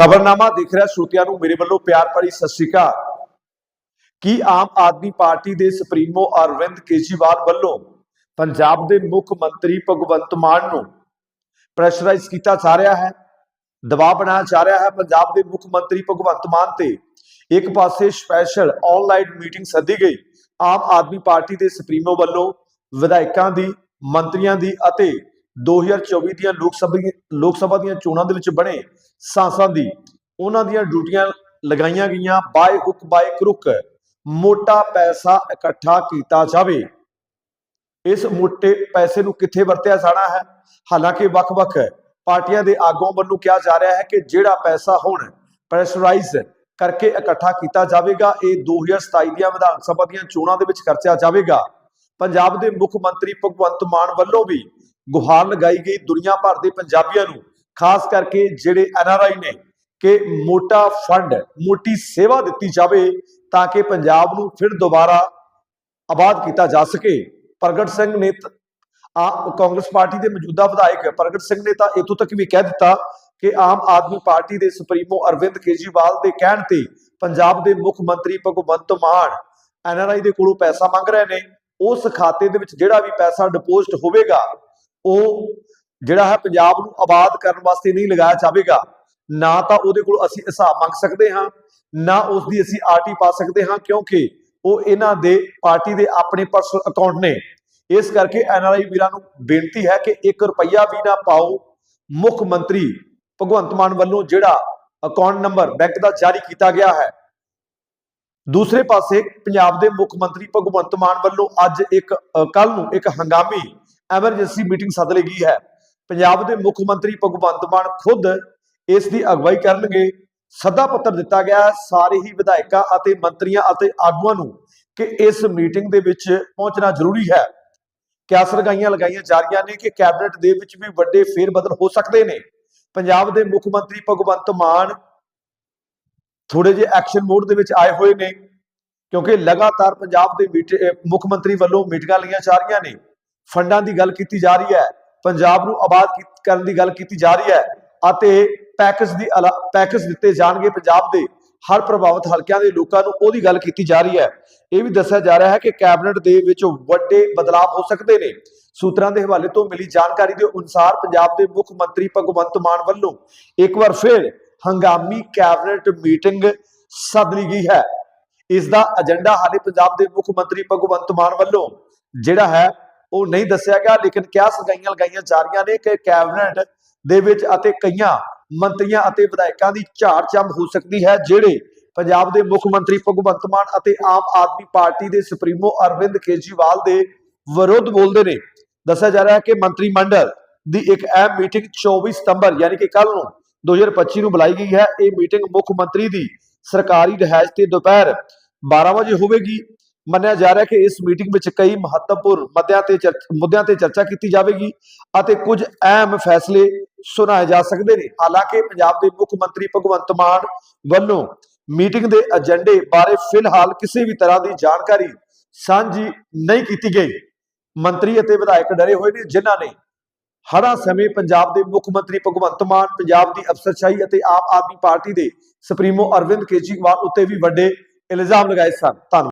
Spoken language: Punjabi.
ਖਬਰਨਾਮਾ ਦੇਖ ਰਿਹਾ ਸ਼ਰੋਤਿਆਂ ਨੂੰ ਮੇਰੇ ਵੱਲੋਂ ਪਿਆਰ ਭਰੀ ਸਤਿ ਸ਼੍ਰੀ ਅਕਾਲ। ਕੀ ਆਮ ਆਦਮੀ ਪਾਰਟੀ ਦੇ ਸੁਪਰੀਮੋ ਅਰਵਿੰਦ ਕੇਜਰੀਵਾਲ ਵੱਲੋਂ ਪੰਜਾਬ ਦੇ ਮੁੱਖ ਮੰਤਰੀ ਭਗਵੰਤ ਮਾਨ ਨੂੰ ਪ੍ਰੈਸ਼ਰਾਈਜ਼ ਕੀਤਾ ਜਾ ਰਿਹਾ ਹੈ? ਦਬਾਅ ਬਣਾਇਆ ਜਾ ਰਿਹਾ ਹੈ? ਪੰਜਾਬ ਦੇ ਮੁੱਖ ਮੰਤਰੀ ਭਗਵੰਤ ਮਾਨ ਤੇ ਇੱਕ ਪਾਸੇ ਸਪੈਸ਼ਲ ਆਨਲਾਈਨ ਮੀਟਿੰਗ ਸੱਦੀ ਗਈ। ਆਮ ਆਦਮੀ ਪਾਰਟੀ ਦੇ ਸੁਪਰੀਮੋ ਵੱਲੋਂ ਵਿਧਾਇਕਾਂ ਦੀ, ਮੰਤਰੀਆਂ ਦੀ ਅਤੇ 2024 ਦੀਆਂ ਲੋਕ ਸਭਾ ਲੋਕ ਸਭਾ ਦੀਆਂ ਚੋਣਾਂ ਦੇ ਵਿੱਚ ਬਣੇ ਸਾਂਸਾਂ ਦੀ ਉਹਨਾਂ ਦੀਆਂ ਡਿਊਟੀਆਂ ਲਗਾਈਆਂ ਗਈਆਂ। ਬਾਏ ਹੁੱਕ, ਬਾਏ ਕਰੁੱਕ ਮੋਟਾ ਪੈਸਾ ਇਕੱਠਾ ਕੀਤਾ ਜਾਵੇ। ਇਸ ਮੋਟੇ ਪੈਸੇ ਨੂੰ ਕਿੱਥੇ ਵਰਤਿਆ ਜਾਣਾ ਹੈ? ਹਾਲਾਂਕਿ ਵੱਖ-ਵੱਖ ਪਾਰਟੀਆਂ ਦੇ ਆਗੂਆਂ ਵੱਲੋਂ ਕਿਹਾ ਜਾ ਰਿਹਾ ਹੈ ਕਿ ਜਿਹੜਾ ਪੈਸਾ ਹੁਣ ਪ੍ਰੈਸ਼ਰਾਈਜ਼ ਕਰਕੇ ਇਕੱਠਾ ਕੀਤਾ ਜਾਵੇਗਾ, ਇਹ 2027 ਦੀਆਂ ਵਿਧਾਨ ਸਭਾ ਦੀਆਂ ਚੋਣਾਂ ਦੇ ਵਿੱਚ ਖਰਚਿਆ ਜਾਵੇਗਾ। ਪੰਜਾਬ ਦੇ ਮੁੱਖ ਮੰਤਰੀ ਭਗਵੰਤ ਮਾਨ ਵੱਲੋਂ ਵੀ ਗੁਹਾਰ ਲਗਾਈ ਗਈ ਦੁਨੀਆ ਭਰ ਦੇ ਪੰਜਾਬੀਆਂ ਨੂੰ, ਖਾਸ ਕਰਕੇ ਜਿਹੜੇ ਐਨਆਰਆਈ ਨੇ, ਕਿ ਮੋਟਾ ਫੰਡ, ਮੋਟੀ ਸੇਵਾ ਦਿੱਤੀ ਜਾਵੇ ਤਾਂ ਕਿ ਪੰਜਾਬ ਨੂੰ ਫਿਰ ਦੁਬਾਰਾ ਆਬਾਦ ਕੀਤਾ ਜਾ ਸਕੇ। ਪ੍ਰਗਟ ਸਿੰਘ ਨੇ ਆ ਕਾਂਗਰਸ ਪਾਰਟੀ ਦੇ ਮੌਜੂਦਾ ਵਿਧਾਇਕ ਪ੍ਰਗਟ ਸਿੰਘ ਨੇ ਤਾਂ ਇਥੋਂ ਤੱਕ ਵੀ ਕਹਿ ਦਿੱਤਾ ਕਿ ਆਮ ਆਦਮੀ ਪਾਰਟੀ ਦੇ ਸੁਪਰੀਮੋ ਅਰਵਿੰਦ ਕੇਜਰੀਵਾਲ ਦੇ ਕਹਿਣ ਤੇ ਪੰਜਾਬ ਦੇ ਮੁੱਖ ਮੰਤਰੀ ਭਗਵੰਤ ਮਾਨ ਐਨਆਰਆਈ ਦੇ ਕੋਲੋਂ ਪੈਸਾ ਮੰਗ ਰਹੇ ਨੇ। ਉਸ ਖਾਤੇ ਦੇ ਵਿੱਚ ਜਿਹੜਾ ਵੀ ਪੈਸਾ ਡਿਪੋਜ਼ਿਟ ਹੋਵੇਗਾ ਉਹ ਜਿਹੜਾ ਹੈ ਪੰਜਾਬ ਨੂੰ ਆਬਾਦ ਕਰਨ ਵਾਸਤੇ ਨਹੀਂ ਲਗਾਇਆ ਜਾਵੇਗਾ। ਨਾ ਤਾਂ ਉਹਦੇ ਕੋਲ ਅਸੀਂ ਹਿਸਾਬ ਮੰਗ ਸਕਦੇ ਹਾਂ, ਨਾ ਉਸ ਦੀ ਅਸੀਂ ਆਰਟੀ ਪਾ ਸਕਦੇ ਹਾਂ, ਕਿਉਂਕਿ ਉਹ ਇਹਨਾਂ ਦੇ ਪਾਰਟੀ ਦੇ ਆਪਣੇ ਪਰਸਨਲ ਅਕਾਊਂਟ ਨੇ। ਇਸ ਕਰਕੇ ਐਨਆਰਆਈ ਵੀਰਾਂ ਨੂੰ ਬੇਨਤੀ ਹੈ ਕਿ 1 ਰੁਪਈਆ ਵੀ ਨਾ ਪਾਓ ਮੁੱਖ ਮੰਤਰੀ ਭਗਵੰਤ ਮਾਨ ਵੱਲੋਂ ਜਿਹੜਾ ਅਕਾਊਂਟ ਨੰਬਰ ਬੈਂਕ ਦਾ ਜਾਰੀ ਕੀਤਾ ਗਿਆ ਹੈ। ਦੂਸਰੇ ਪਾਸੇ ਪੰਜਾਬ ਦੇ ਮੁੱਖ ਮੰਤਰੀ ਭਗਵੰਤ ਮਾਨ ਵੱਲੋਂ ਅੱਜ ਇੱਕ ਕੱਲ ਨੂੰ ਇੱਕ ਹੰਗਾਮੀ ਐਮਰਜੈਂਸੀ ਮੀਟਿੰਗ ਸੱਦ ਲਈ ਗਈ ਹੈ। ਪੰਜਾਬ ਦੇ ਮੁੱਖ ਮੰਤਰੀ ਭਗਵੰਤ ਮਾਨ ਖੁਦ ਇਸ ਦੀ ਅਗਵਾਈ ਕਰਨਗੇ। ਸੱਦਾ ਪੱਤਰ ਦਿੱਤਾ ਗਿਆ ਸਾਰੇ ਹੀ ਵਿਧਾਇਕਾਂ ਅਤੇ ਮੰਤਰੀਆਂ ਅਤੇ ਆਗੂਆਂ ਨੂੰ ਕਿ ਇਸ ਮੀਟਿੰਗ ਦੇ ਵਿੱਚ ਪਹੁੰਚਣਾ ਜ਼ਰੂਰੀ ਹੈ। ਕਿਆਸ ਲਗਾਈਆਂ ਲਗਾਈਆਂ ਜਾ ਰਹੀਆਂ ਨੇ ਕਿ ਕੈਬਨਿਟ ਦੇ ਵਿੱਚ ਵੀ ਵੱਡੇ ਫੇਰ ਬਦਲ ਹੋ ਸਕਦੇ ਨੇ। ਪੰਜਾਬ ਦੇ ਮੁੱਖ ਮੰਤਰੀ ਭਗਵੰਤ ਮਾਨ ਥੋੜੇ ਜਿਹੇ ਐਕਸ਼ਨ ਮੋਡ ਦੇ ਵਿੱਚ ਆਏ ਹੋਏ ਨੇ, ਕਿਉਂਕਿ ਲਗਾਤਾਰ ਪੰਜਾਬ ਦੇ ਮੀਟ- ਮੁੱਖ ਮੰਤਰੀ ਵੱਲੋਂ ਮੀਟਿੰਗਾਂ ਲਈਆਂ ਜਾ ਰਹੀਆਂ ਨੇ। ਫੰਡਾਂ ਦੀ ਗੱਲ ਕੀਤੀ ਜਾ ਰਹੀ ਹੈ, ਪੰਜਾਬ ਨੂੰ ਆਬਾਦ ਕਰਨ ਦੀ ਗੱਲ ਕੀਤੀ ਜਾ ਰਹੀ ਹੈ ਅਤੇ ਪੈਕੇਜ ਦੀ ਅਲਾ- ਪੈਕੇਜ ਦਿੱਤੇ ਜਾਣਗੇ ਪੰਜਾਬ ਦੇ ਹਰ ਪ੍ਰਭਾਵਿਤ ਹਲਕਿਆਂ ਦੇ ਲੋਕਾਂ ਨੂੰ, ਉਹਦੀ ਗੱਲ ਕੀਤੀ ਜਾ ਰਹੀ ਹੈ। ਇਹ ਵੀ ਦੱਸਿਆ ਜਾ ਰਿਹਾ ਹੈ ਕਿ ਕੈਬਨਿਟ ਦੇ ਵਿੱਚ ਵੱਡੇ ਬਦਲਾਅ ਹੋ ਸਕਦੇ ਨੇ। ਸੂਤਰਾਂ ਦੇ ਹਵਾਲੇ ਤੋਂ ਮਿਲੀ ਜਾਣਕਾਰੀ ਦੇ ਅਨੁਸਾਰ ਪੰਜਾਬ ਦੇ ਮੁੱਖ ਮੰਤਰੀ ਭਗਵੰਤ ਮਾਨ ਵੱਲੋਂ ਇੱਕ ਵਾਰ ਫਿਰ ਹੰਗਾਮੀ ਕੈਬਨਿਟ ਮੀਟਿੰਗ ਸੱਦ ਲਈ ਗਈ ਹੈ। ਇਸ ਦਾ ਏਜੰਡਾ ਹਾਲੇ ਪੰਜਾਬ ਦੇ ਮੁੱਖ ਮੰਤਰੀ ਭਗਵੰਤ ਮਾਨ ਵੱਲੋਂ ਜਿਹੜਾ ਹੈ ਉਹ ਨਹੀਂ ਦੱਸਿਆ ਗਿਆ, ਲੇਕਿਨ ਕਿਆ ਸਗਾਈਆਂ ਲਗਾਈਆਂ ਜਾ ਰਹੀਆਂ ਨੇ ਕਿ ਕੈਬਨਿਟ ਦੇ ਵਿੱਚ ਅਤੇ ਕਈਆਂ ਮੰਤਰੀਆਂ ਅਤੇ ਵਿਧਾਇਕਾਂ ਦੀ ਝਾੜ ਚੰਬ ਹੋ ਸਕਦੀ ਹੈ, ਜਿਹੜੇ ਪੰਜਾਬ ਦੇ ਮੁੱਖ ਮੰਤਰੀ ਭਗਵੰਤ ਮਾਨ ਅਤੇ ਆਮ ਆਦਮੀ ਪਾਰਟੀ ਦੇ ਸੁਪਰੀਮੋ ਅਰਵਿੰਦ ਕੇਜਰੀਵਾਲ ਦੇ ਵਿਰੁੱਧ ਬੋਲਦੇ ਨੇ। ਦੱਸਿਆ ਜਾ ਰਿਹਾ ਹੈ ਕਿ ਮੰਤਰੀ ਮੰਡਲ ਦੀ ਇੱਕ ਅਹਿਮ ਮੀਟਿੰਗ 24 ਸਤੰਬਰ, ਯਾਨੀ ਕਿ ਕੱਲ ਨੂੰ 2025 ਨੂੰ ਬੁਲਾਈ ਗਈ ਹੈ। ਇਹ ਮੀਟਿੰਗ ਮੁੱਖ ਮੰਤਰੀ ਦੀ ਸਰਕਾਰੀ ਰਿਹਾਇਸ਼ ਤੇ ਦੁਪਹਿਰ 12 ਵਜੇ ਹੋਵੇਗੀ। ਮੰਨਿਆ ਜਾ ਰਿਹਾ ਕਿ ਇਸ ਮੀਟਿੰਗ ਵਿੱਚ ਕਈ ਮਹੱਤਵਪੂਰਨ ਮੁੱਦਿਆਂ ਤੇ ਮੁੱਦਿਆਂ ਤੇ ਚਰਚਾ ਕੀਤੀ ਜਾਵੇਗੀ ਅਤੇ ਕੁਝ ਅਹਿਮ ਫੈਸਲੇ ਸੁਣਾਏ ਜਾ ਸਕਦੇ ਨੇ। ਹਾਲਾਂਕਿ ਪੰਜਾਬ ਦੇ ਮੁੱਖ ਮੰਤਰੀ ਭਗਵੰਤ ਮਾਨ ਵੱਲੋਂ ਮੀਟਿੰਗ ਦੇ ਏਜੰਡੇ ਬਾਰੇ ਫਿਲਹਾਲ ਕਿਸੇ ਵੀ ਤਰ੍ਹਾਂ ਦੀ ਜਾਣਕਾਰੀ ਸਾਂਝੀ ਨਹੀਂ ਕੀਤੀ ਗਈ। ਮੰਤਰੀ ਅਤੇ ਵਿਧਾਇਕ ਡਰੇ ਹੋਏ ਨੇ, ਜਿਨ੍ਹਾਂ ਨੇ ਹਰਾਂ ਸਮੇਂ ਪੰਜਾਬ ਦੇ ਮੁੱਖ ਮੰਤਰੀ ਭਗਵੰਤ ਮਾਨ, ਪੰਜਾਬ ਦੀ ਅਫਸਰਸ਼ਾਹੀ ਅਤੇ ਆਮ ਆਦਮੀ ਪਾਰਟੀ ਦੇ ਸੁਪਰੀਮੋ ਅਰਵਿੰਦ ਕੇਜਰੀਵਾਲ ਉੱਤੇ ਵੀ ਵੱਡੇ ਇਲਜ਼ਾਮ ਲਗਾਏ ਸਨ। ਧੰਨਵਾਦ।